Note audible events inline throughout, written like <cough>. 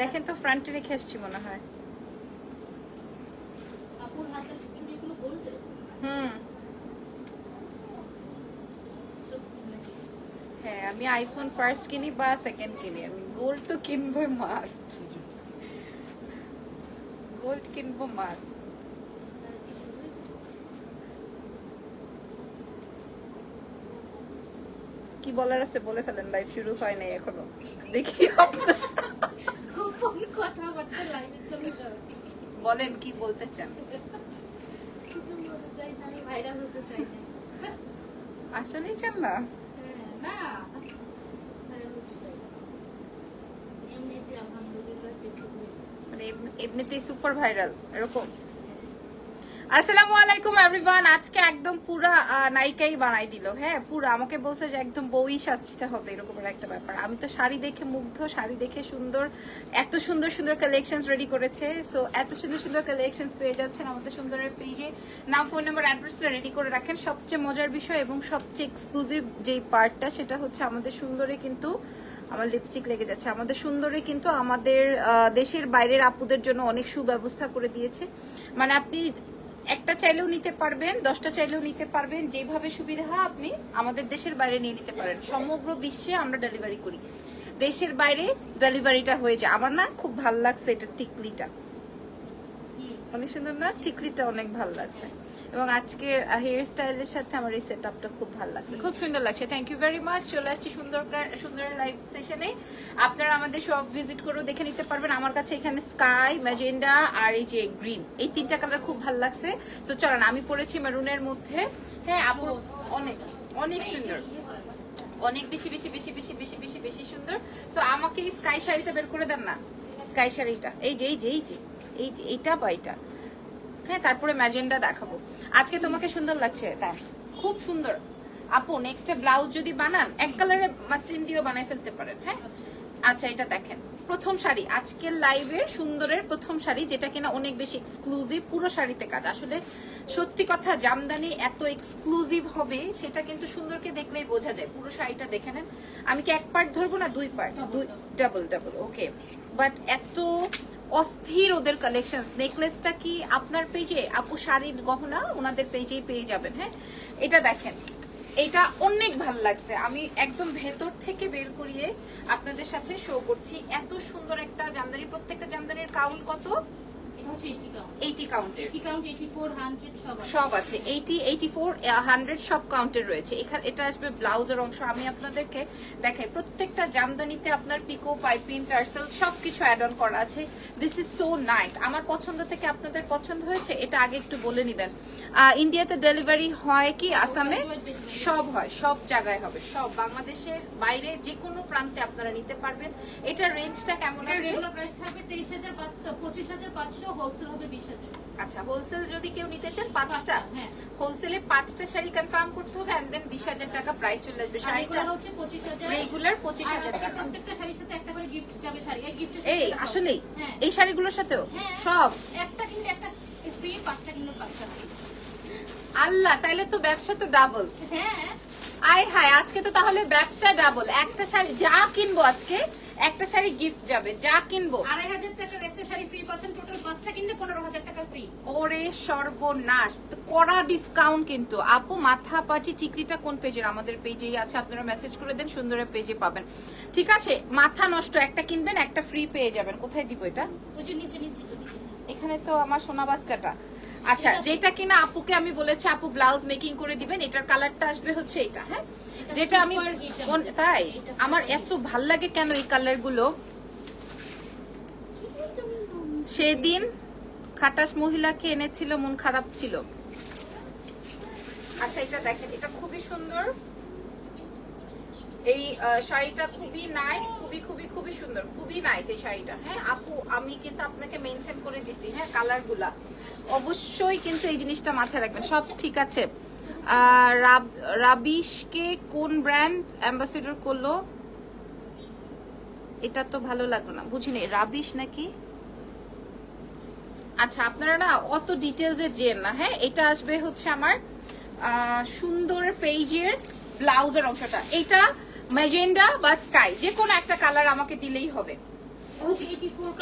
দেখেন তো ফ্রন্টে রেখে আসছি মনে হয়। হুম। হ্যাঁ আমি আইফোন ফার্স্ট কিনি বা সেকেন্ড কিনি। আমি গোল্ড তো কিনবো মাস্ট গোল্ড কিনবো মাস্ট কি কি বলার আছে বলে ফেলেন লাইভ শুরু হয় নাই এখনও। দেখি আপনার গোপন কথাবার্তা লাইভের জন্য যাবে বলেন কি বলতে চান? আসলেই চান না? হ্যাঁ, মানে এমনিতেই সুপার ভাইরাল এরকম? আসসালামু আলাইকুম এভরিওয়ান আজকে একদম পুরা নায়িকাই বানাই দিল। হ্যাঁ পুরা। আমাকে বলছে যে একদম বই সাজতে হবে এরকম একটা ব্যাপার। আমি তো শাড়ি দেখে মুগ্ধ, শাড়ি দেখে সুন্দর। এত সুন্দর সুন্দর কালেকশনস রেডি করেছে। সো এত সুন্দর সুন্দর কালেকশনস পেয়ে যাচ্ছেন আমাদের সুন্দরের পেজে নাম ফোন নাম্বার অ্যাড্রেসটা রেডি করে রাখেন। সবচেয়ে মজার বিষয় এবং সবচেয়ে এক্সক্লুসিভ যেই পার্টটা সেটা হচ্ছে আমাদের সুন্দরে কিন্তু আমার লিপস্টিক লেগে যাচ্ছে। আমাদের সুন্দরী কিন্তু আমাদের দেশের বাইরের আপুদের জন্য অনেক সুব্যবস্থা করে দিয়েছে। মানে আপনি একটা চাইলেও নিতে পারবেন, দশটা চাইলেও নিতে পারবেন, যেভাবে সুবিধা হয় আপনি আমাদের দেশের বাইরে নিয়ে নিতে পারেন। সমগ্র বিশ্বে আমরা ডেলিভারি করি। দেশের বাইরে ডেলিভারিটা হয়ে যায়। আমার না খুব ভালো লাগছে এটা টিকলিটা। অনেক সুন্দর না? টিকলিটা অনেক ভালো লাগছে। এবং আজকের হেয়ার স্টাইলের সাথে আমার এই সেট আপটা খুব ভালো লাগছে। খুব সুন্দর লাগছে। থ্যাংক ইউ ভেরি মাচ চলে আসছি সুন্দর সুন্দর লাইভ সেশনে আপনারা আমাদের সব ভিজিট করেও দেখে নিতে পারবেন। আমার কাছে এখানে স্কাই ম্যাজেন্ডা আর এই যে গ্রিন এই তিনটা কালার খুব ভালো লাগছে। সো চলেন আমি পরেছি মেরুনের মধ্যে। হ্যাঁ আপু অনেক অনেক সুন্দর? অনেক বেশি বেশি বেশি বেশি বেশি বেশি বেশি সুন্দর। সো আমাকে এই স্কাই শাড়িটা বের করে দেন না। স্কাই শাড়িটা। এই যে এই যে এই যে এই যে এইটা বা এইটা? হ্যাঁ তারপরে ম্যাজেন্ডা দেখাবো। আজকে তোমাকে সুন্দর লাগছে তাই খুব সুন্দর। আপু নেক্সট ব্লাউজ যদি বানান, এক কালারে মাসলিন দিয়েও বানাই ফেলতে পারেন হ্যাঁ? আচ্ছা এটা দেখেন। প্রথম শাড়ি, আজকের লাইভের সুন্দরের প্রথম শাড়ি, যেটা কিনা অনেক বেশি এক্সক্লুসিভ পুরো শাড়িতে কাজ। আসলে সত্যি কথা, জামদানি এত এক্সক্লুসিভ হবে, সেটা কিন্তু সুন্দরকে দেখলেই বোঝা যায়। পুরো শাড়িটা দেখে নেন। আমি কি এক পার্ট ধরবো না দুই পার্ট দুই ডাবল ডাবল ওকে বাট এত অস্থির ওদের কালেকশন নেকলেসটা কি আপনার পেজে আপু শাড়ির গহনা, ওনাদের পেজেই পেয়ে যাবেন হ্যাঁ? এটা দেখেন। এটা অনেক ভালো লাগছে। আমি একদম ভেতর থেকে বের করিয়ে আপনাদের সাথে শো করছি। এত সুন্দর একটা জামদানি, প্রত্যেকটা জামদানির কাউল কত? 80 কাউন্টের 80 কাউন্ট 84 100 সব আছে। সব আছে। এইটি এইটি ফোর হান্ড্রেড সব কাউন্টের রয়েছে। এখানে এটা আসবে ব্লাউজের অংশ। আমি আপনাদেরকে দেখাই। প্রত্যেকটা জামদানিতে আপনার পিকো পাইপিং টার্সেল সবকিছু অ্যাড অন করা আছে। দিস ইজ সো নাইস আমার পছন্দ থেকে আপনাদের পছন্দ হয়েছে এটা আগে একটু বলে নিবেন। ইন্ডিয়াতে ডেলিভারি হয় কি? আসামে? সব হয়। সব জায়গায় হবে। সব বাংলাদেশের বাইরে যে কোনো প্রান্তে আপনারা নিতে পারবেন। এটার রেঞ্জটা কেমন আসবে? রেগুলার প্রাইস থাকবে 23500 25500 হোলসেল হবে 20000 আচ্ছা হোলসেল যদি কেউ নিতে চান পাঁচটা হ্যাঁ। হোলসেলে পাঁচটা শাড়ি কনফার্ম করতে হবে এন্ড দেন বিশ হাজার টাকা প্রাইস চলে আসবে। শাড়িটা হচ্ছে 25000 রেগুলার পঁচিশ আর হাজার আজকে টাকা। প্রত্যেকটা শাড়ির সাথে একটা করে গিফট যাবে শাড়ি। এই গিফটের এই আসলেই? হ্যাঁ। এই শাড়িগুলোর সাথেও? হ্যাঁ। সব? একটা কিনলে একটা ফ্রি পাঁচটা কিনলে পাঁচটা আল্লাহ তাইলে তো ব্যবসা তো ডাবল হ্যাঁ। আয় হায় আজকে তো তাহলে ব্যবসা ডাবল একটা শাড়ি যা কিনবো আজকে একটা শাড়ি গিফট যাবে যা কিনবো। আড়াই হাজার টাকার একটা শাড়ি ফ্রি পাচ্ছেন টোটাল পাঁচটা কিনলে পনেরো হাজার টাকা ফ্রি ওরে সর্বনাশ কড়া ডিসকাউন্ট কিন্তু। আপু মাথা পাটি চিকরিটা কোন পেজের আমাদের পেজেই আছে আপনারা মেসেজ করে দেন সুন্দরের পেজে পাবেন। ঠিক আছে মাথা নষ্ট একটা কিনবেন একটা ফ্রি পেয়ে যাবেন। কোথায় দিব এটা? ওই যে নিচে নিচে এখানে তো আমার সোনা বাচ্চাটা। আচ্ছা যেটা কিনা আপুকে আমি বলেছি আপু ব্লাউজ মেকিং করে দিবেন এটার কালারটা আসবে হচ্ছে এটা হ্যাঁ? যেটা আমি তাই? আমার এত ভালো লাগে কেন এই কালারগুলো সেদিন খাটাস মহিলাকে এনেছিল মন খারাপ ছিল। আচ্ছা এটা দেখেন এটা খুবই সুন্দর। এই শাড়িটা খুবই নাইস খুবই খুবই খুবই সুন্দর খুবই নাইস এই শাড়িটা হ্যাঁ? আপু আমি কিন্তু আপনাকে মেনশন করে দিছি হ্যাঁ কালারগুলা অবশ্যই কিন্তু এই জিনিসটা মাথায় রাখবেন। সব ঠিক আছে। রাবিশকে কোন ব্র্যান্ড অ্যাম্বাসেডর করল? এটা তো ভালো লাগল না বুঝিনি রাবিশ নাকি? আচ্ছা আপনারা না অত ডিটেলসে যেন না হ্যাঁ? এটা আসবে হচ্ছে আমার সুন্দর পেজের ব্লাউজের অংশটা। এটা ম্যাজেন্ডা বা স্কাই যে কোনো একটা কালার আমাকে দিলেই হবে।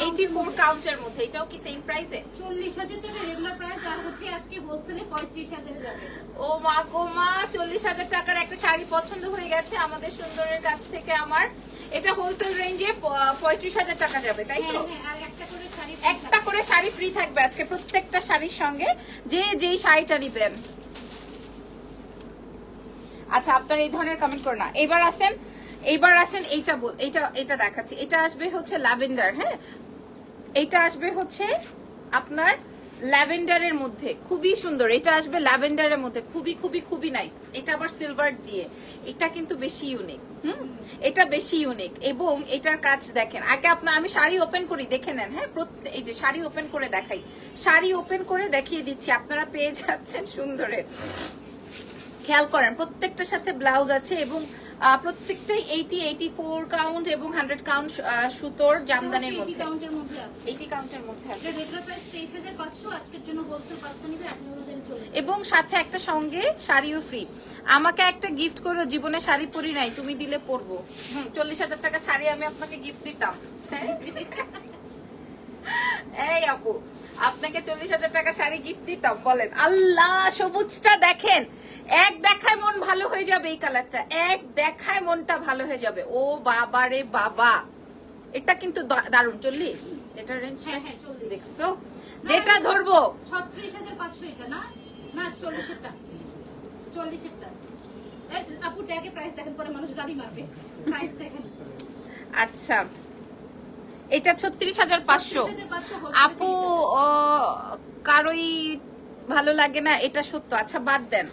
এইটি ফোর কাউন্টের মধ্যে এটাও কি সেম প্রাইসে চল্লিশ হাজার টাকা রেগুলার প্রাইস আর হচ্ছে আজকে হোলসেলে পঁয়ত্রিশ হাজারে যাবে। ও মা গো মা চল্লিশ হাজার টাকার একটা শাড়ি পছন্দ হয়ে গেছে আমাদের সুন্দরের কাছ থেকে আমার। এটা হোলসেল রেঞ্জে পঁয়ত্রিশ হাজার টাকা যাবে তাই তো? হ্যাঁ, হ্যাঁ, আর একটা করে শাড়ি একটা করে শাড়ি ফ্রি থাকবে আজকে প্রত্যেকটা শাড়ির সঙ্গে যে যেই শাড়িটা নিবেন। আচ্ছা আপনার এই ধরনের কমেন্ট করে না। এবার আসেন এইবার আসেন, এইটা বল, এইটা এটা দেখাচ্ছি। এটা আসবে হচ্ছে ল্যাভেন্ডার হ্যাঁ? এটা আসবে হচ্ছে আপনার ল্যাভেন্ডারের মধ্যে, খুবই সুন্দর। এটা আসবে ল্যাভেন্ডারের মধ্যে, খুবই খুবই খুবই নাইস এটা আবার সিলভার দিয়ে। এটা কিন্তু বেশি ইউনিক হুম? এটা বেশি ইউনিক এবং এটার কাজ দেখেন, আগে আপনার আমি শাড়ি ওপেন করি, দেখে নেন হ্যাঁ? এই যে শাড়ি ওপেন করে দেখাই। শাড়ি ওপেন করে দেখিয়ে দিচ্ছি, আপনারা পেয়ে যাচ্ছেন সুন্দরে। খেয়াল করেন, প্রত্যেকটার সাথে ব্লাউজ আছে এবং প্রত্যেকটাই এইটি এইটি ফোর কাউন্ট এবং হান্ড্রেড কাউন্ট সুতোর জামদানির মধ্যে। এইটি কাউন্টের আছে। এবং সাথে একটা সঙ্গে শাড়িও ফ্রি আমাকে একটা গিফট করো জীবনে শাড়ি পরি নাই তুমি দিলে পরবো। চল্লিশ হাজার টাকা শাড়ি আমি আপনাকে গিফট দিতাম। এই আপু আপনাকে চল্লিশ হাজার টাকা শাড়ি গিফট দিতাম বলেন। আল্লাহ সবুজটা দেখেন। এক দেখায় মন ভালো হয়ে যাবে এই কালারটা। এক দেখায় মনটা ভালো হয়ে যাবে। ও বাবা রে বাবা। এটা কিন্তু দা- দারুণ। চল্লিশ? এটা রেঞ্জটা হ্যাঁ, হ্যাঁ, 40 দেখছ? যেটা ধরবো। ছত্রিশ হাজার পাঁচশো এটা না? না চল্লিশেরটা। চল্লিশেরটা। আপু ট্যাগে প্রাইস দেখেন পরে মানুষ গাড়ি মারবে। প্রাইস দেখেন। আচ্ছা। এটা ছত্রিশ হাজার পাঁচশো। আপু কারোই ভালো লাগে না এটা সত্য। আচ্ছা বাদ দেন।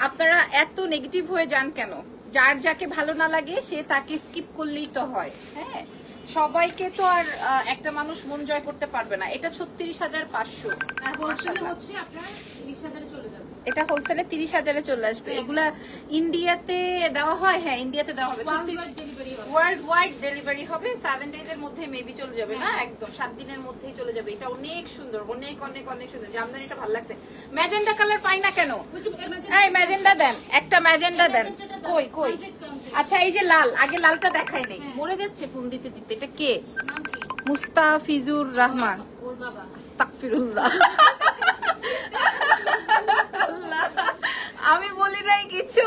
আপনারা এত নেগেটিভ হয়ে যান কেন? যার যাকে ভালো না লাগে সে তাকে স্কিপ করলেই তো হয় হ্যাঁ? সবাইকে তো আর একটা মানুষ মন জয় করতে পারবে না। এটা ছত্রিশ হাজার পাঁচশো। আর হচ্ছে আপনার হাজারে চলে যাবে। এটা হোলসেলে তিরিশ হাজারে চলে আসবে। এগুলা ইন্ডিয়াতে দেওয়া হয়? হ্যাঁ ইন্ডিয়াতে দেওয়া হবে। ওয়ার্ল্ড ওয়াইড ডেলিভারি হবে। সেভেন ডেজ এর মধ্যে মেবি চলে যাবে না? একদম সাত দিনের মধ্যেই চলে যাবে। এটা অনেক সুন্দর অনেক অনেক অনেক সুন্দর। জামদানিটা ভালো লাগছে। ম্যাজেন্ডা কালার পাই না কেন? এই ম্যাজেন্ডা দেন একটা ম্যাজেন্ডা দেন। কই কই? আচ্ছা এই যে লাল আগে লালটা দেখাই নেই। হ্যাঁ। মরে যাচ্ছে ফোন দিতে দিতে। এটা কে? মুস্তাফিজুর রহমান। ওর <laughs> বাবা আস্তাগফিরুল্লাহ আল্লাহ, আমি বলি নাই কিছু।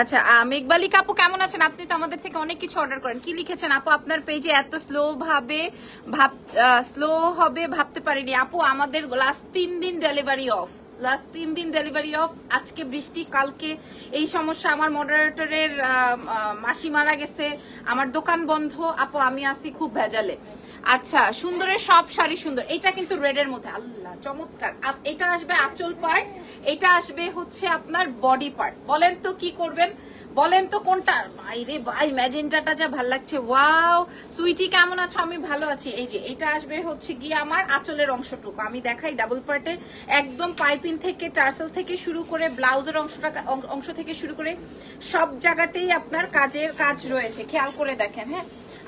আচ্ছা আহ, মেঘবালি কাপু কেমন আছেন? আপনি তো আমাদের থেকে অনেক কিছু অর্ডার করেন। কি লিখেছেন? আপু আপনার পেজে এত স্লো ভাবে ভাব স্লো হবে ভাবতে পারিনি। আপু আমাদের লাস্ট তিন দিন ডেলিভারি অফ লাস্ট তিন দিন ডেলিভারি অফ আজকে বৃষ্টি কালকে এই সমস্যা। আমার মডারেটরের মাসি মারা গেছে। আমার দোকান বন্ধ। আপু আমি আসি খুব ভেজালে। আচ্ছা সুন্দরের সব শাড়ি সুন্দর। এটা কিন্তু রেড এর মধ্যে। আল্লাহ, চমৎকার। এটা আসবে আঁচল পার্ট এটা আসবে হচ্ছে আপনার বডি পার্ট বলেন তো কি করবেন? বলেন তো কোনটা? ভাই রে ভাই, ম্যাজেন্টাটা যা ভালো লাগছে। ওয়াও, সুইটি কেমন আছো? আমি ভালো আছি। এই যে, এটা আসবে হচ্ছে গিয়ে আমার আঁচলের অংশটুকু। আমি দেখাই ডাবল পার্টে একদম পাইপিং থেকে, টার্সেল থেকে শুরু করে, ব্লাউজের অংশটা অংশ থেকে শুরু করে, সব জায়গাতেই আপনার কাজের কাজ রয়েছে। খেয়াল করে দেখেন হ্যাঁ?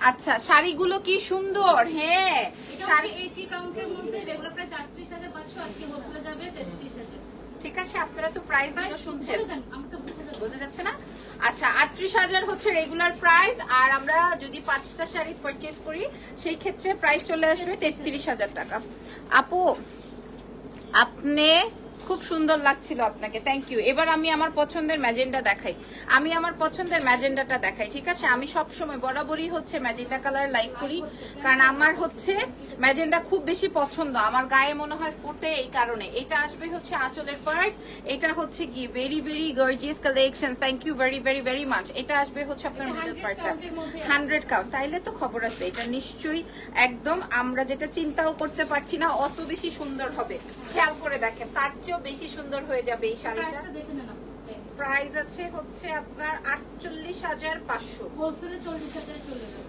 আচ্ছা শাড়িগুলো কি সুন্দর? হ্যাঁ। শাড়ি 80 কাউন্টের মধ্যে রেগুলার প্রাইস আটত্রিশ হাজার পাঁচশো আজকে হোলসেলে যাবে তেত্রিশ হাজার। ঠিক আছে আপনারা তো প্রাইসগুলো শুনছেন। বুঝে যাচ্ছে। না? আচ্ছা আটত্রিশ হাজার হচ্ছে রেগুলার প্রাইস আর আমরা যদি পাঁচটা শাড়ি পারচেজ করি সেই ক্ষেত্রে প্রাইস চলে আসবে তেত্রিশ হাজার টাকা। আপু আপনি খুব সুন্দর লাগছিল আপনাকে। থ্যাংক ইউ এবার আমি আমার পছন্দের ম্যাজেন্ডা দেখাই। আমি আমার পছন্দের ম্যাজেন্ডাটা দেখাই ঠিক আছে? আমি সব সময় বরাবরই হচ্ছে ম্যাজেন্ডা কালার লাইক করি কারণ আমার হচ্ছে ম্যাজেন্ডা খুব বেশি পছন্দ। আমার গায়ে মনে হয় ফোটে এই কারণে। এটা আসবে হচ্ছে আঁচলের পার্ট এটা হচ্ছে কি very very gorgeous collection thank you very very very much এটা আসবে হচ্ছে আপনার মিডল 100 পার্টটা। হান্ড্রেড কাউন্ট তাইলে তো খবর আছে। এটা নিশ্চয়ই একদম আমরা যেটা চিন্তাও করতে পারছি না অত বেশি সুন্দর হবে। খেয়াল করে দেখেন তার চেয়েও বেশি সুন্দর হয়ে যাবে এই শাড়িটা। প্রাইস আছে হচ্ছে আপনার আটচল্লিশ হাজার পাঁচশো।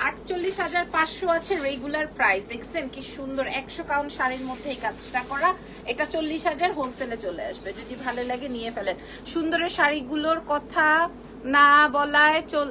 আটচল্লিশ হাজার পাঁচশো আছে রেগুলার প্রাইস দেখছেন কি সুন্দর একশো কাউন্ট শাড়ির মধ্যে এই কাজটা করা। এটা চল্লিশ হাজার হোলসেলে চলে আসবে। যদি ভালো লাগে নিয়ে ফেলেন। সুন্দরের শাড়িগুলোর কথা না বলায় চল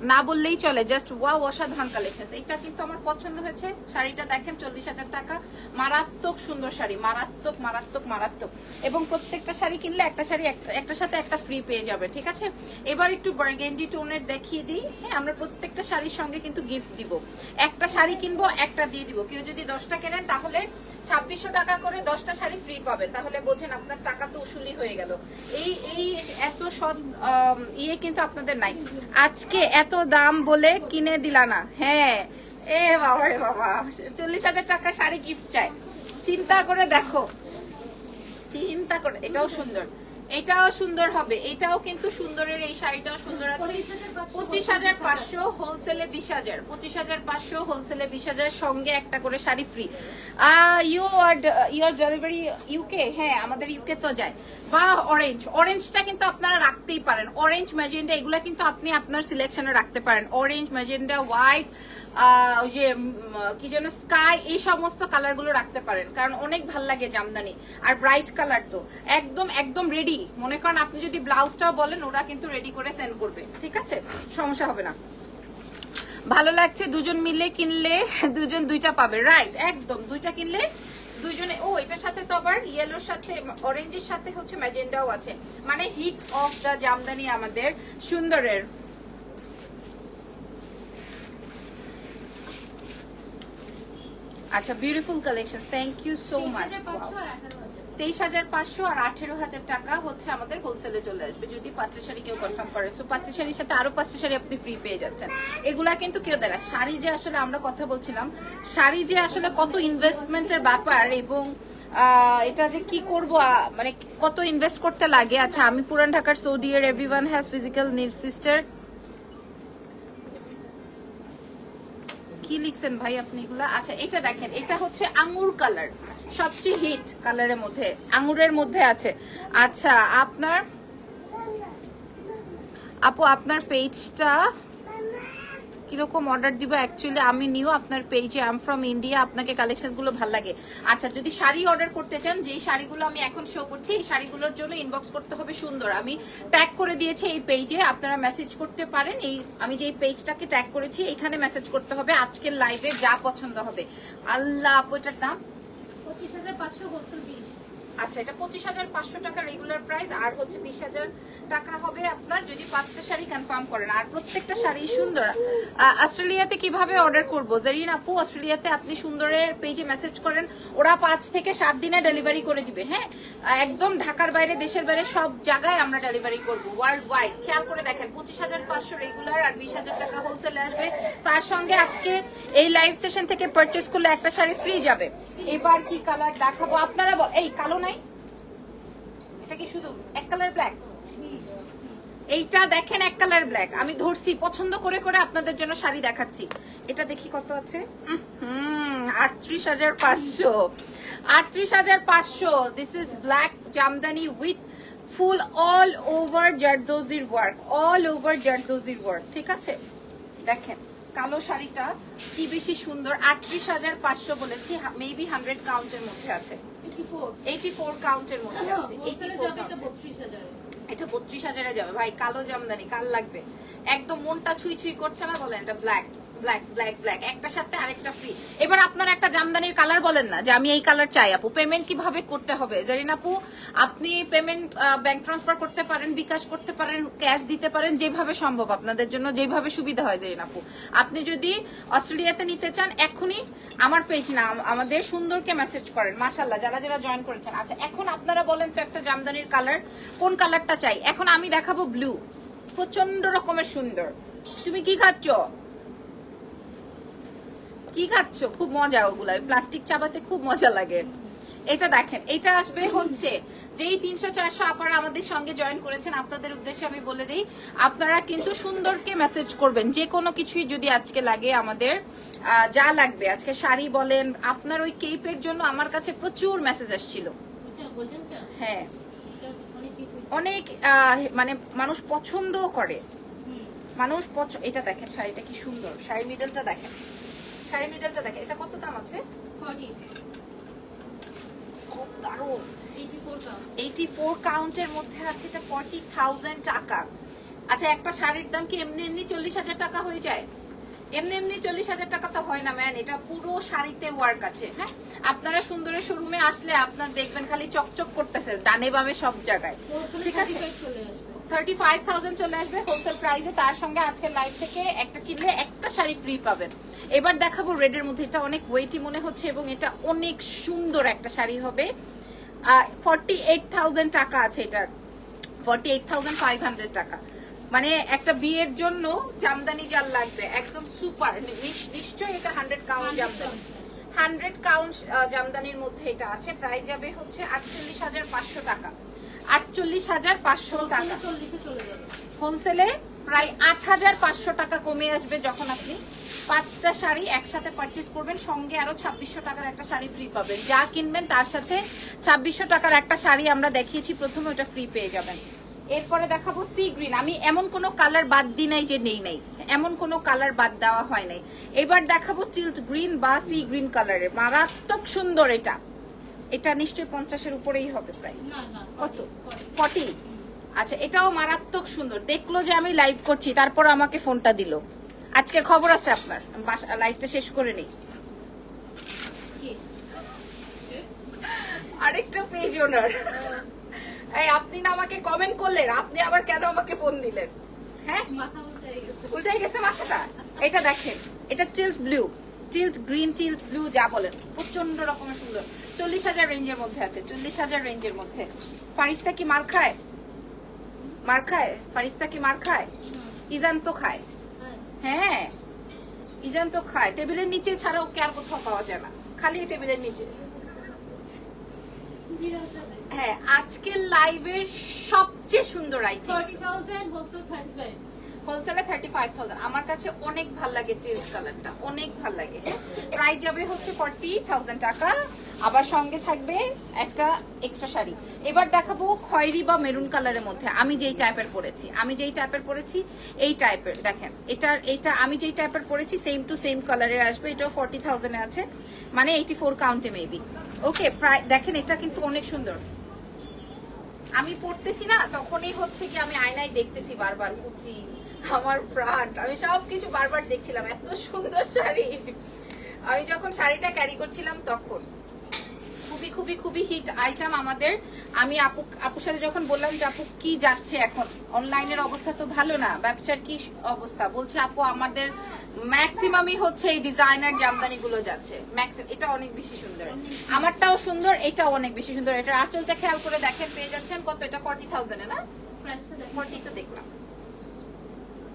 না বললেই চলে জাস্ট ওয়াও অসাধারণ কালেকশন এটা কিন্তু আমার পছন্দ হয়েছে। শাড়িটা দেখেন, চল্লিশ হাজার টাকা। মারাত্মক সুন্দর শাড়ি, মারাত্মক মারাত্মক মারাত্মক। এবং প্রত্যেকটা শাড়ি কিনলে একটা শাড়ি, একটা- সাথে একটা ফ্রি পেয়ে যাবে, ঠিক আছে? এবার একটু বার্গেন্ডি টোনের দেখিয়ে দিই। হ্যাঁ আমরা প্রত্যেকটা শাড়ির সঙ্গে কিন্তু গিফট দিব। একটা শাড়ি কিনবো, একটা দিয়ে দিব। কেউ যদি দশটা কেনেন, তাহলে ছাব্বিশশো টাকা করে দশটা শাড়ি ফ্রি পাবেন। তাহলে বোঝেন আপনার টাকা তো উসুলি হয়ে গেল। এই এই এত সৎ ইয়ে কিন্তু আপনাদের নাই। আজকে এত দাম বলে কিনে দিলা না। হ্যাঁ। এ বাবা রে বাবা। চল্লিশ হাজার টাকা শাড়ি গিফট চাই। চিন্তা করে দেখো। চিন্তা করে এটাও সুন্দর। এটাও সুন্দর হবে। এটাও কিন্তু সুন্দরের, এই শাড়িটাও সুন্দর আছে। পঁচিশ হাজার পাঁচশো হোলসেলে বিশ হাজার। পঁচিশ হাজার পাঁচশো হোলসেলে বিশ হাজার, সঙ্গে একটা করে sari free you are your delivery UK হ্যাঁ আমাদের ইউকে তো যায়। বা অরেঞ্জ অরেঞ্জটা কিন্তু আপনারা রাখতেই পারেন। অরেঞ্জ ম্যাজেন্ডা এগুলা কিন্তু আপনি আপনার সিলেকশনে রাখতে পারেন। অরেঞ্জ ম্যাজেন্ডা হোয়াইট ওই যে কি যেন স্কাই এই সমস্ত কালারগুলো রাখতে পারেন। কারণ অনেক ভালো লাগে জামদানি। আর ব্রাইট কালার তো। একদম একদম রেডি মনে করেন আপনি যদি ব্লাউজটাও বলেন, ওরা কিন্তু রেডি করে সেন্ড করবে। ঠিক আছে? সমস্যা হবে না। ভালো লাগছে দুজন মিলে কিনলে, দুজন দুইটা পাবে। রাইট একদম। দুইটা কিনলে দুইজনে ও, এটার সাথে তো আবার ইয়েলোর সাথে অরেঞ্জের সাথে হচ্ছে ম্যাজেন্ডাও আছে। মানে হিট অফ দ্য জামদানি আমাদের সুন্দরের। আচ্ছা beautiful collection thank you so much তেইশ হাজার পাঁচশো আর আঠেরো হাজার টাকা হচ্ছে আমাদের হোলসেলে চলে আসবে যদি পাঁচটা শাড়ি কেউ কনফার্ম করে। সো পাঁচটা শাড়ির সাথে আরও পাঁচটা শাড়ি আপনি ফ্রি পেয়ে যাচ্ছেন। এগুলা কিন্তু কেউ দেয় শাড়ি যে আসলে আমরা কথা বলছিলাম শাড়ি যে আসলে কত ইনভেস্টমেন্টের ব্যাপার এবং এটা যে কি করব মানে কত ইনভেস্ট করতে লাগে। আচ্ছা আমি পুরান ঢাকার সৌদিয়ার everyone has physical need sister কি লিখছেন ভাই আপনি এগুলা? আচ্ছা এটা দেখেন, এটা হচ্ছে আঙ্গুর কালার সবচেয়ে হিট কালারের মধ্যে আঙ্গুরের মধ্যে আছে। আচ্ছা আপনার আপু, আপনার পেজটা কীরকম অর্ডার দিব? অ্যাকচুয়ালি আমি নিউ আপনার পেজে আম ফ্রম ইন্ডিয়া আপনাকে কালেকশনগুলো ভালো লাগে। আচ্ছা যদি শাড়ি অর্ডার করতে চান, যেই শাড়িগুলো আমি এখন শো করছি, এই শাড়িগুলোর জন্য ইনবক্স করতে হবে সুন্দর। আমি ট্যাগ করে দিয়েছি এই পেজে আপনারা মেসেজ করতে পারেন। এই, আমি যে পেজটাকে ট্যাগ করেছি এখানে মেসেজ করতে হবে, আজকের লাইভে যা পছন্দ হবে। আল্লাহ এটার দাম? পঁচিশ হাজার পাঁচশো হোলসেল আচ্ছা এটা পঁচিশ হাজার পাঁচশো টাকা রেগুলার প্রাইস আর হচ্ছে বিশ হাজার টাকা হবে আপনার যদি পাঁচটা শাড়ি কনফার্ম করেন। আর প্রত্যেকটা শাড়ি সুন্দর। অস্ট্রেলিয়াতে কীভাবে অর্ডার করব? আপু, অস্ট্রেলিয়াতে আপনি সুন্দরের পেজে মেসেজ করেন, ওরা পাঁচ থেকে সাত দিনে ডেলিভারি করে দিবে হ্যাঁ? একদম ঢাকার বাইরে, দেশের বাইরে সব জায়গায় আমরা ডেলিভারি করব ওয়ার্ল্ড ওয়াইড খেয়াল করে দেখেন, পঁচিশ হাজার পাঁচশো রেগুলার আর বিশ হাজার টাকা হোলসেল আসবে। তার সঙ্গে আজকে এই লাইভ সেশন থেকে পারচেস করলে একটা শাড়ি ফ্রি যাবে। এবার কি কালার দেখাবো? আপনারা এই কালো এইটা দেখেন এক কালার ব্ল্যাক আমি ধরছি, পছন্দ করে করে আপনাদের জন্য শাড়ি দেখাচ্ছি। এটা দেখি কত আছে? আটত্রিশ হাজার পাঁচশো। আটত্রিশ হাজার পাঁচশো। This is black jamdani with full all over জারদোজির work all over জারদোজির ওয়ার্ক ঠিক আছে? দেখেন, কালো শাড়িটা কি বেশি সুন্দর? আটত্রিশ হাজার পাঁচশো বলেছি মেবি হান্ড্রেড কাউন্টের মধ্যে আছে। এইটি ফোর এইটি ফোর কাউন্টের মধ্যে আছে 84 কাউন্ট এটা কাউন্টের বত্রিশ হাজারে। এটা বত্রিশ হাজারে যাবে। ভাই কালো জামদানি কাল লাগবে। একদম মনটা ছুঁই ছুঁই করছে না? বলেন এটা ব্ল্যাক ব্ল্যাক ব্ল্যাক ব্ল্যাক একটা সাথে ফ্রি এবার আপনার একটা জামদানির কালার বলেন না, যে আমি এই কালার চাই, আপু। পেমেন্ট কীভাবে করতে হবে? আপনি পেমেন্ট ট্রান্সফার করতে পারেন, বিকাশ করতে পারেন ক্যাশ দিতে পারেন, যেভাবে সম্ভব আপনাদের জন্য, যেভাবে সুবিধা হয় জারিন আপু। আপনি যদি অস্ট্রেলিয়াতে নিতে চান, এখনই আমার পেজ না, আম- আমাদের সুন্দরকে মেসেজ করেন। মাশাল্লাহ যারা যারা জয়েন করেছেন। আচ্ছা এখন আপনারা বলেন তো একটা জামদানির কালার কোন কালারটা চাই? এখন আমি দেখাবো ব্লু প্রচণ্ড রকমের সুন্দর। তুমি কি খাচ্ছ? কি খাচ্ছ? খুব মজা ওগুলা। প্লাস্টিক চাবাতে খুব মজা লাগে। এটা দেখেন এটা আসবে হচ্ছে যেই তিনশো চারশো আপনারা আমাদের সঙ্গে জয়েন করেছেন আপনাদের উদ্দেশ্যে আমি বলে দিই আপনারা কিন্তু সুন্দরকে মেসেজ করবেন। যে কোনো কিছুই যদি আজকে লাগে আমাদের যা লাগবে। আজকে শাড়ি বলেন আপনার ওই কেপের জন্য আমার কাছে প্রচুর মেসেজ আসছিল। হ্যাঁ। অনেক মানে মানুষ পছন্দও করে। মানুষ এটা দেখেন শাড়িটা কি সুন্দর। শাড়ি মিডলটা দেখেন। শাড়ি মিডলটা দেখেন এটা কত দাম আছে? 40 খুব দারুণ। 84 কাউন্ট এইটি ফোর কাউন্টের মধ্যে আছে এটা ফর্টি থাউজেন্ড টাকা। আচ্ছা একটা শাড়ির দাম কি এমনি এমনি চল্লিশ হাজার টাকা হয়ে যায়? এমনি এমনি চল্লিশ হাজার টাকা তো হয় না ম্যান এটা পুরো শাড়িতে ওয়ার্ক আছে হ্যাঁ? আপনারা সুন্দরের শোরুমে আসলে আপনার দেখবেন খালি চকচক করতেছে ডানে বামে সব জায়গায়। ঠিক আছে? চলে আসবে থার্টি ফাইভ থাউজেন্ড চলে আসবে হোলসেল প্রাইসে তার সঙ্গে আজকের লাইভ থেকে একটা কিনলে একটা শাড়ি ফ্রি পাবেন। এবার দেখাবো রেডের মধ্যে। এটা অনেক ওয়েটি মনে হচ্ছে এবং এটা অনেক সুন্দর একটা শাড়ি হবে। টাকা আছে টাকা। মানে বিয়ের জন্য জামদানি জাল লাগবে। একদম সুপার নিশ্চয়ই এটা hundred count jamdani. Hundred count জামদানির মধ্যে এটা আছে। প্রাইস যাবে হচ্ছে আটচল্লিশ হাজার পাঁচশো টাকা। আটচল্লিশ হাজার পাঁচশো টাকা। চল্লিশে চলে যাবে। হোলসেলে প্রায় আট হাজার পাঁচশো টাকা কমে আসবে যখন আপনি পাঁচটা শাড়ি একসাথে পারচেজ করবেন সঙ্গে আরও ছাব্বিশশো টাকার একটা শাড়ি ফ্রি পাবেন। যা কিনবেন তার সাথে ছাব্বিশশো টাকার একটা শাড়ি আমরা দেখিয়েছি প্রথমে ওটা ফ্রি পেয়ে যাবেন। এরপরে দেখাবো সি গ্রিন আমি এমন কোনো কালার বাদ দিই নাই যে নেই নাই। এমন কোনো কালার বাদ দেওয়া হয় নাই। এবার দেখাবো চিল্ট গ্রিন বা সি গ্রিন কালারের মারাত্মক সুন্দর এটা। এটা নিশ্চয়ই পঞ্চাশের উপরেই হবে প্রাইস কত? ফর্টি আচ্ছা এটাও মারাত্মক সুন্দর। দেখল যে আমি লাইভ করছি তারপর আমাকে ফোনটা দিল। আজকে খবর আছে আপনার। লাইভটা শেষ করে নেই। আরেকটা পেজ ওনার এই আপনি না আমাকে কমেন্ট করলেন আপনি আবার কেন আমাকে ফোন দিলেন? হ্যাঁ? উল্টাই গেছে। মাথাটা। এটা দেখেন এটা chilled blue chilled green chilled blue, যা বলেন। প্রচণ্ড রকমের সুন্দর। চল্লিশ হাজার রেঞ্জের মধ্যে আছে, চল্লিশ হাজার রেঞ্জের মধ্যে। ফারিস্তা কি মার খায়? মার খায়? ফারিস্তা কি মার খায়? ইজান তো খায়। হ্যাঁ ইজান তো খায়। টেবিলের নিচে ছাড়া ওকে আর কোথাও পাওয়া যায় না? খালি টেবিলের নিচে। হ্যাঁ আজকের লাইভের সবচেয়ে সুন্দর আইটেম থার্টি ফাইভ হোলসেলে থার্টি ফাইভ থাউজেন্ড আমার কাছে অনেক ভালো লাগে চিল্ড কালারটা অনেক ভালো লাগে। প্রাইস যাবে হচ্ছে ফর্টি থাউজেন্ড টাকা। আবার সঙ্গে থাকবে একটা এক্সট্রা শাড়ি। এবার দেখাবো খয়েরি বা মেরুন কালারের মধ্যে। আমি যেই টাইপের পরেছি, আমি যেই টাইপের পরেছি, এই টাইপের দেখেন, এটার, এটা, আমি যেই টাইপের পরেছি সেম টু সেম কালারের আসবে। এটাও ফর্টি থাউজেন্ডে আছে। মানে এইটি ফোর কাউন্টে মেবি ওকে প্রায় দেখেন, এটা কিন্তু অনেক সুন্দর। আমি পড়তেছি না, তখনই হচ্ছে কি আমি আয়নায় দেখতেছি বারবার, কুচি আমার প্রাণ আমি সবকিছু বারবার দেখছিলাম এত সুন্দর শাড়ি। আমি যখন শাড়িটা ক্যারি করছিলাম তখন খুবই খুবই খুবই হিট আইটেম আমাদের। আমি আপু আপুর সাথে যখন বললাম যে আপু কি যাচ্ছে এখন? অনলাইনের অবস্থা তো ভালো না ব্যবসার কি অবস্থা? বলছে আপু আমাদের ম্যাক্সিমামই হচ্ছে এই ডিজাইনার জামদানি গুলো যাচ্ছে। ম্যাক্সিমাম এটা অনেক বেশি সুন্দর। আমারটাও সুন্দর এটাও অনেক বেশি সুন্দর। এটা আঁচলটা খেয়াল করে দেখেন পেয়ে যাচ্ছেন কত? এটা ফর্টি থাউজেন্ডে না? ফর্টি তো দেখলাম।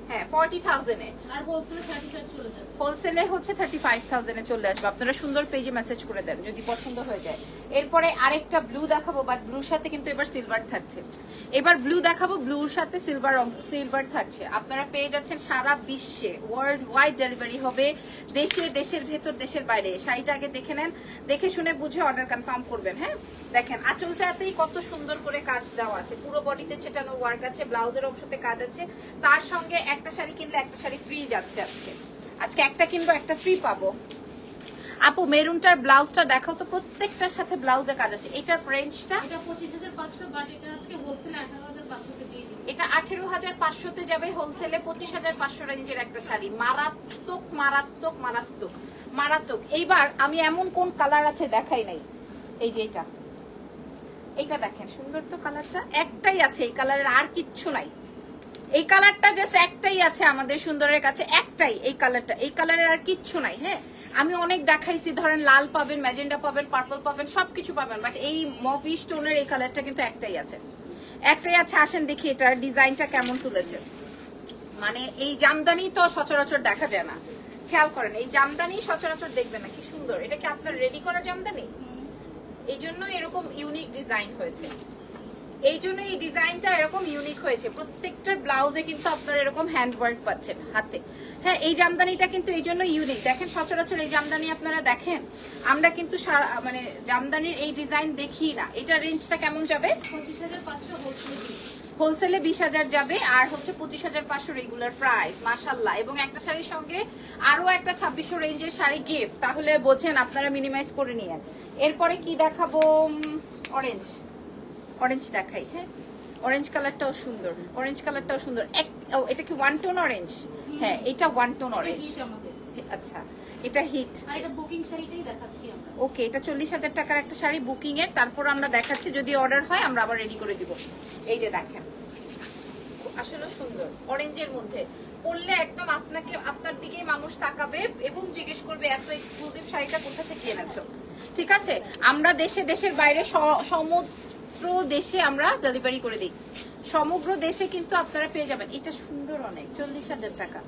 হ্যাঁ ফর্টি থাউজেন্ডে আর হোলসেলে থার্টি ফাইভ চলে যাবে। হোলসেলে হচ্ছে থার্টি ফাইভ চলে আসবে। আপনারা সুন্দর পেজে মেসেজ করে দেন যদি পছন্দ হয়ে যায়। এরপরে আরেকটা ব্লু দেখাবো বাট ব্লুর সাথে কিন্তু এবার সিলভার থাকছে। এবার ব্লু দেখাবো ব্লুর সাথে সিলভার সিলভার থাকছে। আপনারা পেয়ে যাচ্ছেন সারা বিশ্বে। ওয়ার্ল্ড ওয়াইড ডেলিভারি হবে। দেশে দেশের ভেতর দেশের বাইরে। শাড়িটা আগে দেখে নেন। দেখে শুনে বুঝে অর্ডার কনফার্ম করবেন হ্যাঁ? দেখেন আঁচলটাতেই কত সুন্দর করে কাজ দেওয়া আছে। পুরো বডিতে ছেটানো ওয়ার্ক আছে ব্লাউজের অংশতে কাজ আছে। তার সঙ্গে একটা শাড়ি কিনলে একটা শাড়ি ফ্রি যাচ্ছে আজকে। আজকে একটা কিনবো একটা ফ্রি পাবো। আপু মেরুনটার ব্লাউজটা দেখাও তো প্রত্যেকটার সাথে ব্লাউজে কাজ আছে। এটার রেঞ্জটা এটা পঁচিশ হাজার পাঁচশো বাট এটা আজকে হোলসেলে আঠারো হাজার দিয়ে দিই এটা আঠেরো হাজার পাঁচশোতে যাবে হোলসেলে পঁচিশ হাজার পাঁচশো রেঞ্জের একটা শাড়ি। মারাত্মক মারাত্মক মারাত্মক মারাত্মক। এইবার আমি এমন কোন কালার আছে দেখাই নাই। এই যে এটা। এটা দেখেন সুন্দর তো কালারটা একটাই আছে এই কালারের আর কিচ্ছু নাই। এই কালারটা জাস্ট একটাই আছে আমাদের সুন্দরের কাছে একটাই এই কালারটা। এই কালারের আর কিচ্ছু নাই হ্যাঁ? আমি অনেক দেখাইছি ধরেন লাল পাবেন ম্যাজেন্ডা পাবেন পার্পল পাবেন সবকিছু পাবেন বাট এই মভি স্টোনের এই কালারটা কিন্তু একটাই আছে। একটাই আছে আসেন দেখি এটার ডিজাইনটা কেমন তুলেছে। মানে এই জামদানি তো সচরাচর দেখা যায় না। খেয়াল করেন এই জামদানি সচরাচর দেখবেন না কি সুন্দর। এটা কি আপনার রেডি করা জামদানি? এই জন্য এরকম ইউনিক ডিজাইন হয়েছে। এই জন্য এই ডিজাইনটা এরকম ইউনিক হয়েছে। প্রত্যেকটা ব্লাউজে কিন্তু আপনারা এরকম হ্যান্ড ওয়ার্ক পাচ্ছেন হাতে। হ্যাঁ এই জামদানিটা কিন্তু এই জন্য ইউনিক দেখেন, সচরাচর এই জামদানি আপনারা দেখেন, আমরা কিন্তু মানে জামদানির এই ডিজাইন দেখি না। এটা রেঞ্জটা কেমন যাবে? পঁচিশ হাজার পাঁচশো হোলসেলে বিশ হাজার যাবে, আর হচ্ছে পঁচিশ হাজার পাঁচশো রেগুলার প্রাইস মাসাল্লাহ এবং একটা শাড়ির সঙ্গে আরও একটা ছাব্বিশশো রেঞ্জের শাড়ি গিফট তাহলে বোঝেন আপনারা মিনিমাইজ করে নিয়েন। এরপরে কি দেখাবো? অরেঞ্জ অরেঞ্জ দেখাই হ্যাঁ? অরেঞ্জ কালারটাও সুন্দর অরেঞ্জ কালারটাও সুন্দর। এক এটা কি ওয়ান টোন অরেঞ্জ হ্যাঁ এটা ওয়ান টোন অরেঞ্জ আচ্ছা এটা হিট আর এটা বুকিং শাড়িটাই দেখাচ্ছি আমরা। ওকে এটা চল্লিশ হাজার টাকার একটা শাড়ি বুকিং এর। তারপর আমরা দেখাচ্ছি যদি অর্ডার হয় আমরা আবার রেডি করে দিব। এই যে দেখেন আসলে সুন্দর অরেঞ্জের মধ্যে। পরলে একদম আপনাকে আপনার দিকেই মানুষ তাকাবে এবং জিজ্ঞেস করবে এত এক্সক্লুসিভ শাড়িটা কোথা থেকে এনেছো? ঠিক আছে? আমরা দেশে দেশের বাইরে স- সমগ্র দেশে আমরা ডেলিভারি করে দিই। সমগ্র দেশে কিন্তু আপনারা পেয়ে যাবেন। এটা সুন্দর অনেক চল্লিশ হাজার টাকা।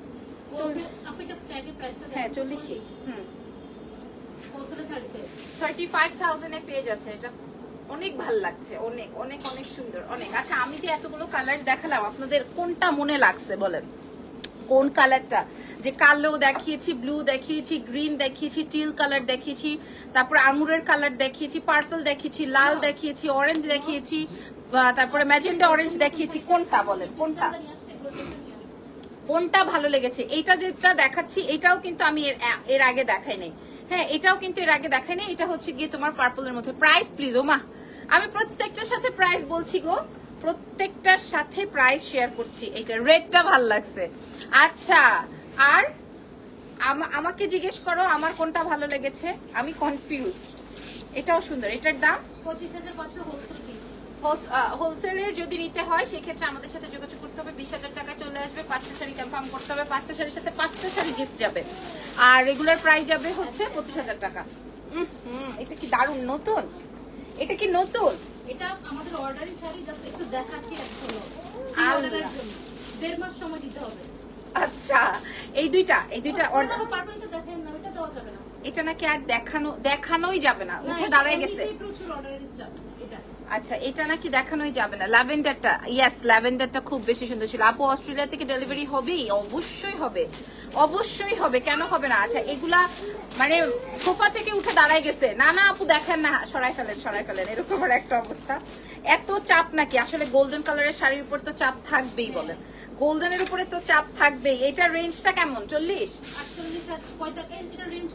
হ্যাঁ চল্লিশই। হুম। থার্টি ফাইভ থাউজেন্ডে পেয়ে যাচ্ছে। এটা অনেক ভালো লাগছে। অনেক অনেক অনেক সুন্দর অনেক। আচ্ছা আমি যে এতগুলো কালার দেখালাম আপনাদের কোনটা মনে লাগছে বলেন? কোন কালারটা? যে কালো দেখিয়েছি, ব্লু দেখিয়েছি, গ্রিন দেখিয়েছি, টিল কালার দেখিয়েছি, তারপরে আঙুরের কালার দেখিয়েছি, পার্পল দেখিয়েছি, লাল দেখিয়েছি, অরেঞ্জ দেখিয়েছি তারপরে ম্যাজেন্ডা অরেঞ্জ দেখিয়েছি, কোনটা বলেন? কোনটা? কোনটা ভালো লেগেছে? এইটা যেটা দেখাচ্ছি, এটাও কিন্তু আমি এর আগে দেখাই নাই। হ্যাঁ এটাও কিন্তু এর আগে দেখাই নাই, এটা হচ্ছে গিয়ে তোমার পার্পলের মধ্যে। প্রাইস প্লিজ ও মা আমি প্রত্যেকটার সাথে প্রাইস বলছি গো। প্রত্যেকটার সাথে প্রাইস শেয়ার করছি। এটা রেডটা ভালো লাগছে। আচ্ছা আর আমা- আমাকে জিজ্ঞেস করো আমার কোনটা ভালো লেগেছে? আমি কনফিউজ এটাও সুন্দর। এটার দাম? পঁচিশ হাজার পাঁচশো হোলসেল হোলসেলে যদি নিতে হয় সেক্ষেত্রে আমাদের সাথে যোগাযোগ করতে হবে। বিশ হাজার টাকা চলে আসবে পাঁচটা শাড়ি কনফার্ম করতে হবে। পাঁচটা শাড়ির সাথে পাঁচটা শাড়ি গিফট যাবে। আর রেগুলার প্রাইস যাবে হচ্ছে পঁচিশ হাজার টাকা। হুম, এটা কি দারুণ নতুন? এটা কি নতুন? এটা আমাদের অর্ডারের শাড়ি জাস্ট একটু দেখাচ্ছি এখনও অর্ডারের জন্য। দেড় মাস সময় দিতে হবে। আচ্ছা এই দুইটা এই দুইটা অর্ডার দেখেন না ওটা দেওয়া যাবে না। এটা নাকি আর দেখানো দেখানোই যাবে না উঠে দাঁড়ায় গেছে। প্রচুর অর্ডারের চাপ। এটা আচ্ছা এটা নাকি দেখানোই যাবে না। ল্যাভেন্ডারটা ইয়েস ল্যাভেন্ডারটা খুব বেশি সুন্দর ছিল। আপু অস্ট্রেলিয়া থেকে ডেলিভারি হবেই? অবশ্যই হবে। অবশ্যই হবে। কেন হবে না? আচ্ছা এগুলা মানে সোফা থেকে উঠে দাঁড়ায় গেছে। না না, আপু, দেখেন না। সরাই ফেলেন সরাই ফেলেন। এরকম একটা অবস্থা। এত চাপ নাকি? আসলে গোল্ডেন কালারের শাড়ির উপর তো চাপ থাকবেই বলেন। গোল্ডেনের উপরে তো চাপ থাকবেই। এটার রেঞ্জটা কেমন? চল্লিশ? পঁয়তাল্লিশ রেঞ্জ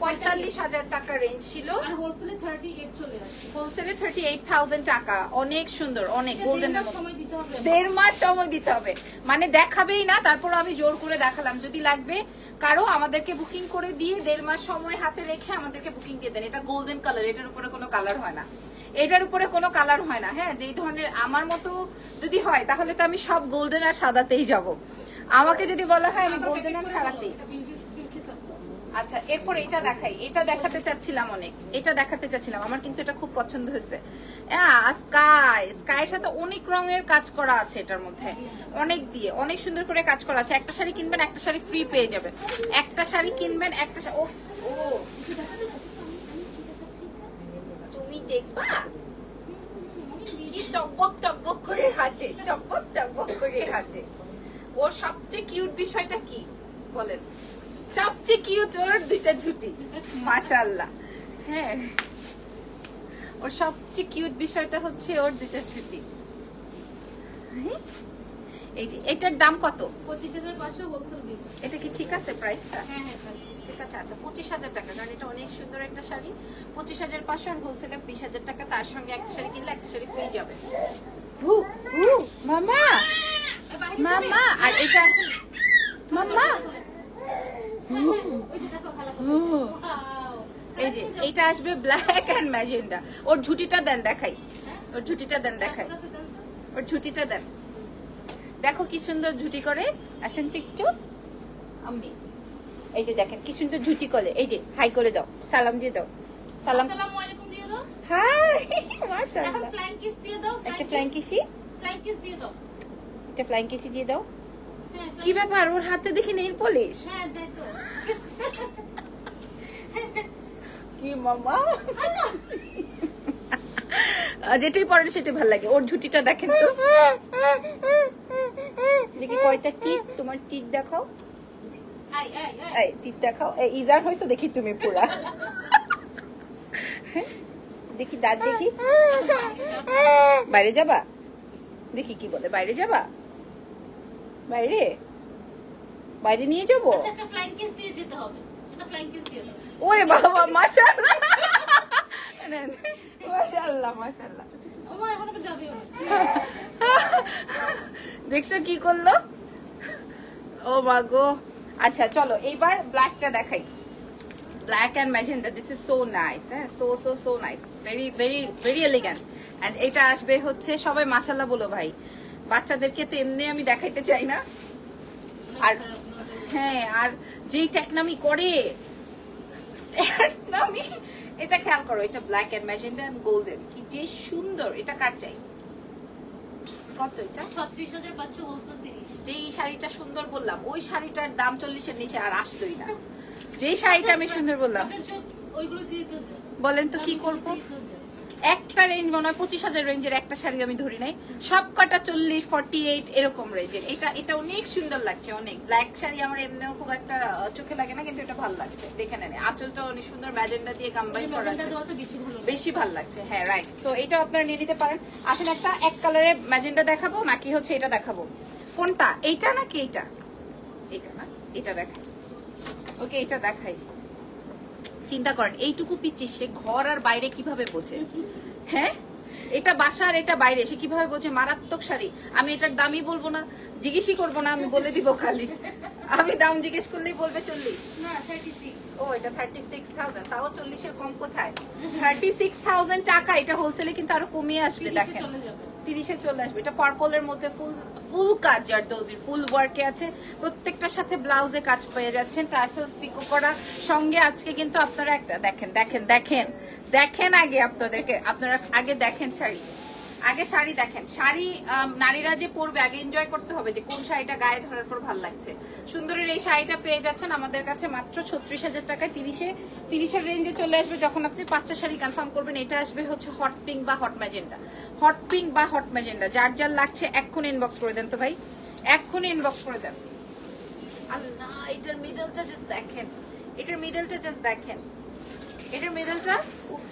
পঁয়তাল্লিশ হাজার টাকা রেঞ্জ ছিল। হোলসেলে থার্টি এইট থাউজেন্ড টাকা। অনেক সুন্দর অনেক সময় দেড় মাস সময় দিতে হবে। মানে দেখাবেই না তারপর আমি জোর করে দেখালাম। যদি লাগবে কারও আমাদেরকে বুকিং করে দিয়ে দেড় মাস সময় হাতে রেখে আমাদেরকে বুকিং দিয়ে দেন। এটা গোল্ডেন কালার এটার উপরে কোনো কালার হয় না। এটার উপরে কোনো কালার হয় না। হ্যাঁ যেই ধরনের আমার মতো যদি হয় তাহলে তো আমি সব গোল্ডেন আর সাদাতেই যাব। আমাকে যদি বলা হয় আমি গোল্ডেন আর সাদাতেই। আচ্ছা এরপর এটা দেখাই। এটা দেখাতে চাচ্ছিলাম অনেক। এটা দেখাতে চাচ্ছিলাম। আমার কিন্তু এটা খুব পছন্দ হয়েছে। স্কাই স্কাইয়ের সাথে অনেক রঙের কাজ করা আছে এটার মধ্যে। অনেক দিয়ে। অনেক সুন্দর করে কাজ করা আছে। একটা শাড়ি কিনবেন, একটা শাড়ি ফ্রি পেয়ে যাবেন। একটা শাড়ি কিনবেন, একটা ও। তুমি দেখবা? টকবক টকবক করে হাতে টকবক টকবক করে হাতে ওর সবচেয়ে কিউট বিষয়টা কি? বলেন। সবচেয়ে কিউট ওর দুইটা ঝুটি। মাশাআল্লাহ। হ্যাঁ। ওর সবচেয়ে কিউট বিষয়টা হচ্ছে ওর দুইটা ঝুটি। হ্যাঁ? এই যে এটার দাম কত? পঁচিশ হাজার পাঁচশো হোলসেল এটা কি ঠিক আছে প্রাইসটা হ্যাঁ হ্যাঁ। ঠিক আছে আচ্ছা পঁচিশ হাজার টাকা কারণ এটা অনেক সুন্দর একটা শাড়ি। পঁচিশ হাজার পাঁচশো আর হোলসেলে বিশ হাজার টাকা তার সঙ্গে একটা শাড়ি কিনলে একটা শাড়ি ফ্রি যাবে। হু, হু, মামা! মামা! আর এটা মামা ওই যে দেখো খালা হু। Wow! এই যে এটা আসবে ব্ল্যাক এন্ড ম্যাজেন্ডা ওর ঝুটিটা দেন দেখাই? ওর ঝুটিটা দেন দেখাই। ওর ঝুটিটা দেন। দেখো কি সুন্দর ঝুটি করে। আসেন তো একটু আমি। এই যে দেখেন কি সুন্দর ঝুটি করে। এই যে হাই করে দাও। সালাম দিয়ে দাও। সালাম। আসসালামু আলাইকুম দিয়ে দাও। হাই মাশাআল্লাহ। ফ্ল্যাং কিস দিয়ে দাও। একটা ফ্লাইং কিসি ফ্ল্যাং কিস দিয়ে দাও। একটা ফ্লাইং কিসি দিয়ে দাও। কি ব্যাপার? ওর হাতে দেখি নেই পলিশ? হ্যাঁ কি মামা? যেটাই পড়েন সেটাই ভালো লাগে। ওর ঝুটিটা দেখেন তো। দেখি কয়টা টিক। তোমার টিক দেখাও। এই দেখাও। এই ইজার হয়েছো দেখি তুমি পুরা। দেখি দাঁত দেখি। বাইরে যাবা? দেখি কি বলে বাইরে যাবা? বাইরে? বাইরে নিয়ে যাব? আচ্ছা একটা ফ্লাইং কিস দিয়ে যেতে হবে। একটা ফ্লাইং কিস দিয়ে ওরে বাবা মাশাআল্লাহ। দেখছ কি করল? ও মা গো। আচ্ছা চলো এইবার ব্ল্যাকটা দেখাই। Black and magenta this is so nice হ্যাঁ? So so so nice very very very elegant and এটা আসবে হচ্ছে সবাই মাসাল্লাহ বলো ভাই। বাচ্চাদেরকে তো এমনি আমি দেখাইতে চাই না। আর হ্যাঁ আর যেই টেকনামি করে এটা খেয়াল করো এটা black and magenta and golden কি যে সুন্দর এটা কার চাই? কত এটা? ছত্রিশ হাজার পাঁচশো যেই শাড়িটা সুন্দর বললাম ওই শাড়িটার দাম চল্লিশের নিচে আর আসতোই না। যেই শাড়িটা আমি সুন্দর বললাম। ওইগুলো দিয়ে বলেন তো কি করব? একটা রেঞ্জ মনে হয় পঁচিশ হাজার রেঞ্জের একটা শাড়ি আমি ধরি নাই। সব কটা চল্লিশ ফর্টি এইট এরকম রেঞ্জের এটা এটা অনেক সুন্দর লাগছে অনেক। ব্ল্যাক শাড়ি আমার এমনিও খুব একটা চোখে লাগে না কিন্তু এটা ভালো লাগছে দেখে নেন। আঁচলটা অনেক সুন্দর ম্যাজেন্ডা দিয়ে কম্বাইন করা আছে। বেশি ভালো লাগছে হ্যাঁ রাইট সো এটা আপনারা নিয়ে নিতে পারেন। আসলে একটা এক কালারের ম্যাজেন্ডা দেখাবো নাকি হচ্ছে এটা দেখাবো? কোনটা? এইটা নাকি এইটা? এটা না? এটা দেখাই। ওকে এটা দেখাই। চিন্তা করেন এইটুকু পিচ্ছি সে ঘর আর বাইরে কীভাবে বোঝে? হ্যাঁ? এটা বাসা আর এটা বাইরে সে কীভাবে বোঝে? মারাত্মক শাড়ি। আমি এটার দামই বলব না জিজ্ঞেসই করব না আমি বলে দিব খালি। আমি দাম জিজ্ঞেস করলেই বলবে চল্লিশ। ও এটা থার্টি সিক্স থাউজেন্ড তাও চল্লিশের কম কোথায়? থার্টি সিক্স থাউজেন্ড টাকা এটা হোলসেলে কিন্তু আরও কমিয়ে আসবে দেখেন। তিরিশে চলে আসবে। এটা পার্পলের মধ্যে ফুল ফুল কাজ জারদৌজির ফুল ওয়ার্কে আছে। প্রত্যেকটার সাথে ব্লাউজে কাজ পেয়ে যাচ্ছেন টার্সেলস পিকো করা। সঙ্গে আজকে কিন্তু আপনারা একটা, দেখেন দেখেন দেখেন। দেখেন আগে আপনাদেরকে, আপনারা আগে দেখেন শাড়ি। আগে শাড়ি দেখেন। শাড়ি নারীরা যে পরবে আগে এনজয় করতে হবে যে কোন শাড়িটা গায়ে ধরার পর ভালো লাগছে। সুন্দরের এই শাড়িটা পেয়ে যাচ্ছেন আমাদের কাছে মাত্র ছত্রিশ হাজার টাকায়। তিরিশে তিরিশের রেঞ্জে চলে আসবে যখন আপনি পাঁচটা শাড়ি কনফার্ম করবেন এটা আসবে হচ্ছে হট পিঙ্ক বা হট ম্যাজেন্ডা হট পিঙ্ক বা হট ম্যাজেন্ডা যার যার লাগছে এক্ষুনি ইনবক্স করে দেন তো ভাই। এক্ষুনি ইনবক্স করে দেন। আল্লাহ এটার মিডলটা জাস্ট দেখেন। এটার মিডলটা জাস্ট দেখেন। এটার মিডলটা উফ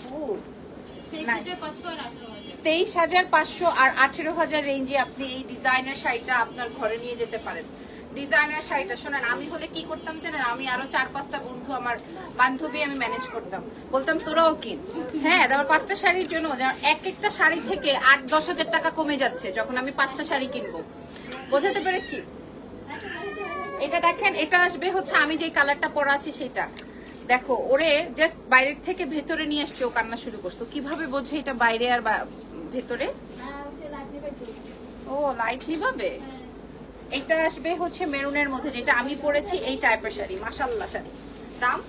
তেইশ হাজার পাঁচশো আর আঠেরো হাজার রেঞ্জে আপনি এই ডিজাইনার শাড়িটা আপনার ঘরে নিয়ে যেতে পারেন। ডিজাইনার শাড়িটা, শোনেন, আমি হলে কি করতাম জানেন? আমি আরও চার পাঁচটা বন্ধু আমার বান্ধবী আমি ম্যানেজ করতাম। বলতাম, তোরাও কিন। হ্যাঁ তারপর পাঁচটা শাড়ির জন্য এক একটা শাড়ি থেকে আট, দশ হাজার টাকা কমে যাচ্ছে যখন আমি পাঁচটা শাড়ি কিনবো। বোঝাতে পেরেছি? এটা দেখেন, এটা আসবে হচ্ছে আমি যে কালারটা পরা আছি সেটা। দেখো, ওরে জাস্ট বাইরের থেকে ভেতরে নিয়ে আসছে ও কান্না শুরু করছ। কীভাবে বোঝে এটা বাইরে আর ভেতরে? ও লাইট নিভাবে এটা আসবে হচ্ছে মেরুনের মধ্যে যেটা আমি পরেছি এই টাইপের শাড়ি মাসাল্লা শাড়ি। দাম?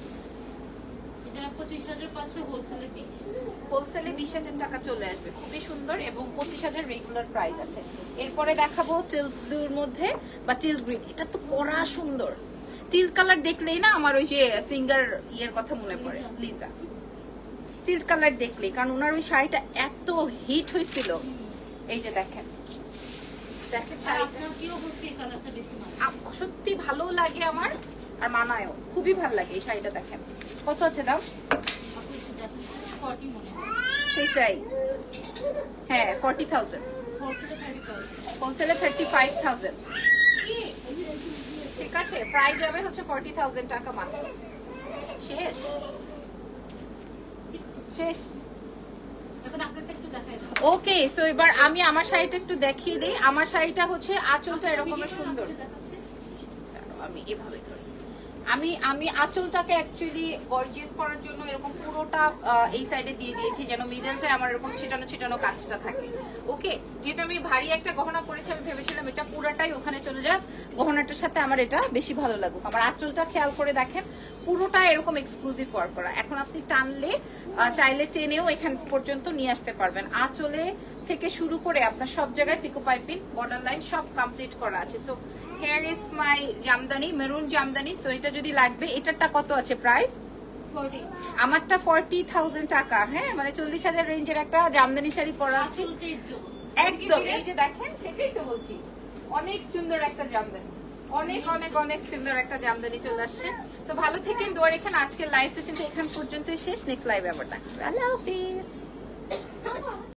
হোলসেলে বিশ হাজার টাকা চলে আসবে খুবই সুন্দর এবং পঁচিশ হাজার রেগুলার প্রাইস আছে। এরপরে দেখাবো টিল ব্লুর মধ্যে বা টিল গ্রিন এটা তো সুন্দর। টিল কালার দেখলেই না আমার ওই যে সিঙ্গার ইয়ের কথা মনে পড়ে লিজা টিল কালার দেখলেই কারণ ওনার ওই শাড়িটা এত হিট হয়েছিল। এই যে দেখেন। সত্যি ভালো লাগে আমার আর মানায়ও। খুবই ভালো লাগে এই শাড়িটা দেখেন। কত আছে দাম? সেটাই। হ্যাঁ ফর্টি থাউজেন্ড হোলসেলে থার্টি ফাইভ থাউজেন্ড ঠিক আছে প্রাইস যাবে হচ্ছে ফর্টি থাউজেন্ড টাকা মাত্র। শেষ। শেষ। ওকে সো এবার আমি আমার শাড়িটা একটু দেখিয়ে দিই। আমার শাড়িটা হচ্ছে আঁচলটা এরকমের সুন্দর। আমি এভাবে ধরি। আমি আমি আঁচলটাকে অ্যাকচুয়ালি গর্জিয়াস করার জন্য এরকম পুরোটা এই সাইডে দিয়ে দিয়েছি, যেন মিডলটা আমার এরকম ছিটানো ছিটানো কাজটা থাকে। ওকে যেহেতু আমি ভারী একটা গহনা পরেছি, আমি ভেবেছিলাম এটা পুরোটাই ওখানে চলে যাক। গহনাটার সাথে আমার এটা বেশি ভালো লাগুক। আমার আঁচলটা খেয়াল করে দেখেন, পুরোটা এরকম এক্সক্লুসিভ ওয়ার্ক করা এখন আপনি টানলে চাইলে টেনেও এখান পর্যন্ত নিয়ে আসতে পারবেন। আঁচলে থেকে শুরু করে আপনার সব জায়গায় পিকো পাইপিং বর্ডার লাইন সব কমপ্লিট করা আছে। So here is my jamdani maroon jamdani so এটা যদি লাগবে এটারটা কত আছে প্রাইস আমারটা ফর্টি থাউজেন্ড টাকা হ্যাঁ? মানে চল্লিশ হাজার রেঞ্জের একটা জামদানি শাড়ি পরা আছে। একদম। এই যে দেখেন সেটাই তো বলছি। অনেক সুন্দর একটা জামদানি অনেক অনেক অনেক সুন্দর একটা জামদানি চলে আসছে। তো ভালো থেকেন দোয়ার এখানে আজকের লাইভ সেশনটা এখান পর্যন্তই শেষ। নেক্সট লাইভে আবার দেখা আল্লাহ হাফিজ।